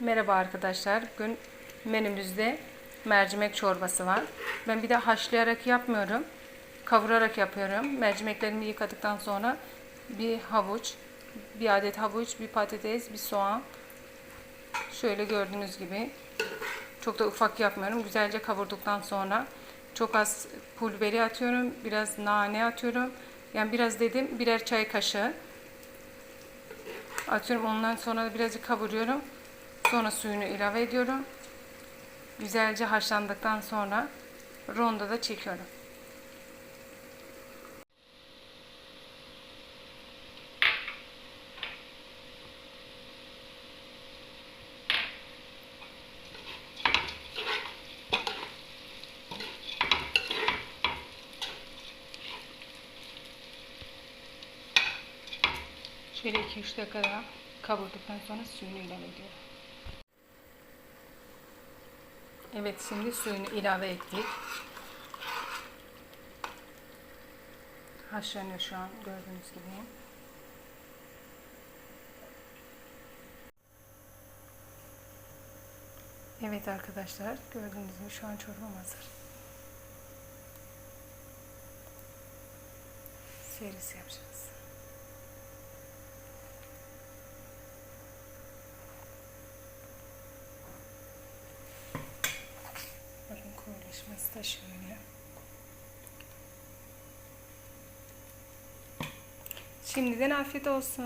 Merhaba arkadaşlar. Bugün menümüzde mercimek çorbası var. Ben bir de haşlayarak yapmıyorum. Kavurarak yapıyorum. Mercimeklerimi yıkadıktan sonra bir havuç, bir adet havuç, bir patates, bir soğan. Şöyle gördüğünüz gibi. Çok da ufak yapmıyorum. Güzelce kavurduktan sonra çok az pul biberi atıyorum. Biraz nane atıyorum. Yani biraz dedim birer çay kaşığı atıyorum. Ondan sonra birazcık kavuruyorum. Sonra suyunu ilave ediyorum. Güzelce haşlandıktan sonra rondoda çekiyorum. Şöyle 2-3 dakika daha kavurduktan sonra suyunu ilave ediyorum. Evet şimdi suyunu ilave ettik. Haşlanıyor şu an gördüğünüz gibi. Evet arkadaşlar gördüğünüz gibi şu an çorbam hazır. Servis yapacağız. Koyulaşması da şöyle. Şimdiden afiyet olsun.